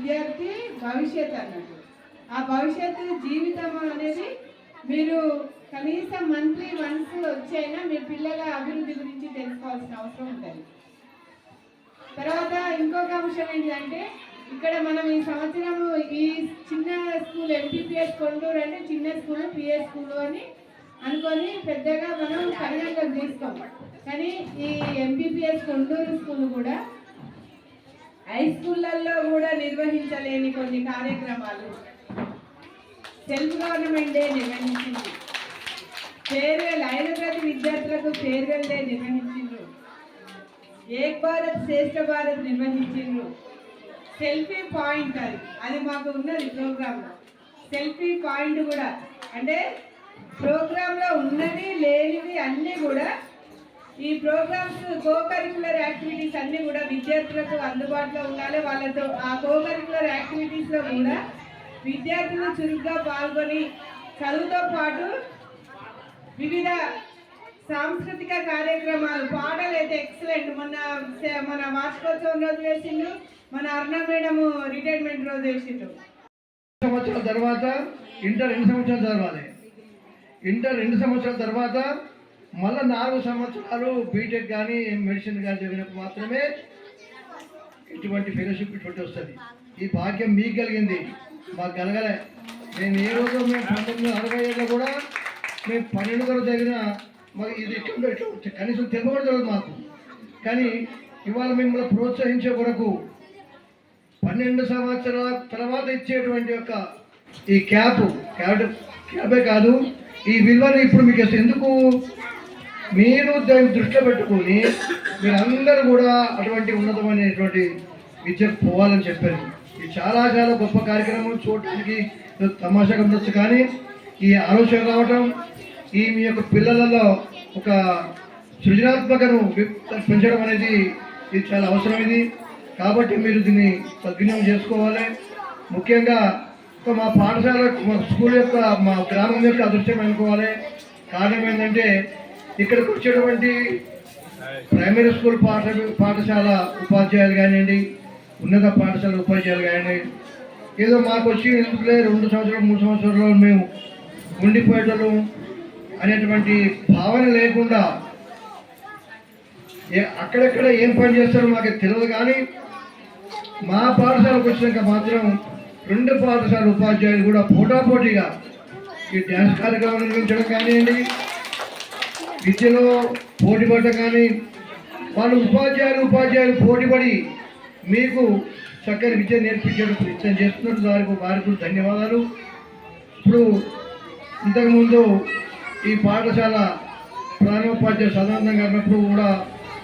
విద్యార్థి భవిష్యత్ అన్నట్టు. ఆ భవిష్యత్తు జీవితం అనేది మీరు కనీసం మంత్లీ వన్స్ వచ్చైనా మీ పిల్లల అభివృద్ధి గురించి తెలుసుకోవాల్సిన అవసరం ఉంటుంది. తర్వాత ఇంకొక అంశం ఏంటంటే ఇక్కడ మనం ఈ సంవత్సరం ఈ చిన్న స్కూల్ ఎంపీపీఎస్ కొండూరు అంటే చిన్న స్కూల్ పిఎస్ స్కూల్ అని అనుకొని పెద్దగా మనం పరిగణలోకి తీసుకోం. కానీ ఈ ఎంపీపీఎస్ కొండూరు స్కూల్ కూడా హై స్కూళ్ళల్లో కూడా నిర్వహించలేని కొన్ని కార్యక్రమాలు. సెల్ఫ్ గవర్నమెంట్ డే నిర్వహించింది. ఫేర్వెల్ ఐదు ప్రతి విద్యార్థులకు ఫేర్వెల్ డే నిర్వహించిండ్రు. ఏక్ భారత్ శ్రేష్ఠ భారత్ నిర్వహించిండ్రు. సెల్ఫీ పాయింట్ అది. అది మాకు ఉన్నది ప్రోగ్రాంలో సెల్ఫీ పాయింట్ కూడా. అంటే ప్రోగ్రాంలో ఉన్నవి లేనివి అన్నీ కూడా ఈ ప్రోగ్రామ్స్ కో కరికులర్ యాక్టివిటీస్ అన్నీ కూడా విద్యార్థులకు అందుబాటులో ఉండాలి. వాళ్ళతో ఆ కో కరికులర్ యాక్టివిటీస్లో కూడా విద్యార్థులు చురుగ్గా పాల్గొని చదువుతో పాటు వివిధ సాంస్కృతిక కార్యక్రమాలు పాటలు అయితే ఎక్సలెంట్ మొన్న సే- మన వార్షికోత్సవం రోజు వేసిండు. మన అర్ణ మేడం రిటైర్మెంట్ రోజు వేసిండు. సంవత్సరాల తర్వాత ఇంటర్ రెండు సంవత్సరాల తర్వాత. ఇంటర్ రెండు సంవత్సరాల తర్వాత మళ్ళీ నాలుగు సంవత్సరాలు బీటెక్ కానీ మెడిసిన్ కానీ చదివినప్పుడు మాత్రమే ఇటువంటి ఫెలోషిప్ ఇటువంటి వస్తుంది. ఈ భాగ్యం మీకు కలిగింది. మాకు కలగలే మేము ఏ రోజు మేము పంతొమ్మిది వందల అరవై ఏళ్ళలో కూడా మేము పన్నెండు వరకు తగిన మాకు ఇది ఇట్లా ఇట్లా కనీసం తెలియకూడదు మాకు. కానీ ఇవాళ మిమ్మల్ని ప్రోత్సహించే కొరకు పన్నెండు సంవత్సరాల తర్వాత ఇచ్చేటువంటి యొక్క ఈ క్యాప్ క్యాబ్ క్యాబే కాదు ఈ విలువను ఇప్పుడు మీకు ఎందుకు మీరు దాన్ని దృష్టిలో పెట్టుకొని మీరందరూ కూడా అటువంటి ఉన్నతమైనటువంటి విద్యకు పోవాలని చెప్పారు. ఇది చాలా చాలా గొప్ప కార్యక్రమం చూడటానికి తమాషాగా ఉండొచ్చు కానీ ఈ ఆలోచన రావటం ఈ మీ యొక్క పిల్లలలో ఒక సృజనాత్మకను పెంచడం అనేది ఇది చాలా అవసరం ఇది కాబట్టి మీరు దీన్ని సద్వినియోగం చేసుకోవాలి. ముఖ్యంగా మా పాఠశాల మా స్కూల్ యొక్క మా గ్రామం యొక్క అదృష్టం అనుకోవాలి కారణం ఏంటంటే ఇక్కడికి వచ్చేటువంటి ప్రైమరీ స్కూల్ పాఠ పాఠశాల ఉపాధ్యాయులు కానివ్వండి ఉన్నత పాఠశాల ఉపాధ్యాయులు కానివ్వండి ఏదో మాకు వచ్చి ఎందుకులే రెండు సంవత్సరాలు మూడు సంవత్సరాలు మేము ఉండిపోయేటోళ్ళం అనేటువంటి భావన లేకుండా ఏ- అక్కడెక్కడ ఏం పని చేస్తారో మాకు తెలియదు కానీ మా పాఠశాలకు వచ్చినాక మాత్రం రెండు పాఠశాల ఉపాధ్యాయులు కూడా పోటాపోటీగా ఈ డ్యాన్స్ కార్యక్రమం నిర్వహించడం కానివ్వండి విద్యలో పోటీపడ్డ కానీ వాళ్ళు ఉపాధ్యాయులు ఉపాధ్యాయులు పోటీపడి మీకు చక్కని విద్య నేర్పించడం ప్రయత్నం చేస్తున్నారు దానికి వారికి ధన్యవాదాలు. ఇప్పుడు ఇంతకుముందు ఈ పాఠశాల ప్రాణోపాధ్యాయ సాధారణంగా అన్నప్పుడు కూడా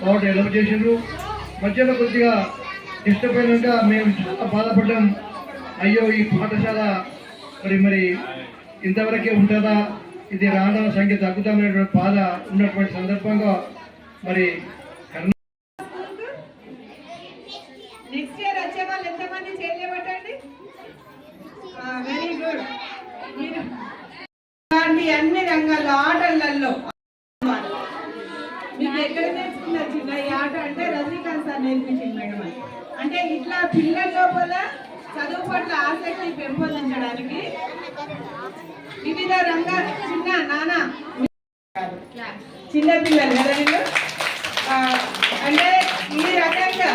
బాగా డెవలప్ చేసిండ్రు. మధ్యలో కొద్దిగా ఇష్టపోయినాక మేము చాలా బాధపడ్డాం. అయ్యో ఈ పాఠశాల మరి మరి ఇంతవరకే ఉంటుందా? ఇది రావడం సంఖ్య తగ్గుతామనేటువంటి బాధ ఉన్నటువంటి సందర్భంగా మరి నెక్స్ట్ ఇయర్ వచ్చే వాళ్ళు ఎంతమంది చేయలేబట్టండి వెరీ గుడ్ ఇలాంటి అన్ని రంగాల్లో ఆటలలో మీకు ఎక్కడ నేర్చుకున్నారు చిన్న ఈ ఆట అంటే రజనీకాంత్ సార్ నేర్పించింది మేడం అంటే ఇట్లా పిల్లల లోపల చదువు పట్ల ఆసక్తి పెంపొందించడానికి వివిధ రంగాలు చిన్న నాన్న చిన్నపిల్లలు కదా వీళ్ళు? అంటే ఈ రకంగా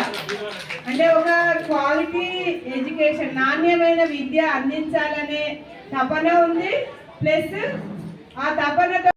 అంటే ఒక క్వాలిటీ ఎడ్యుకేషన్ నాణ్యమైన విద్య అందించాలనే తపన ఉంది. ప్లస్ ఆ తపనతో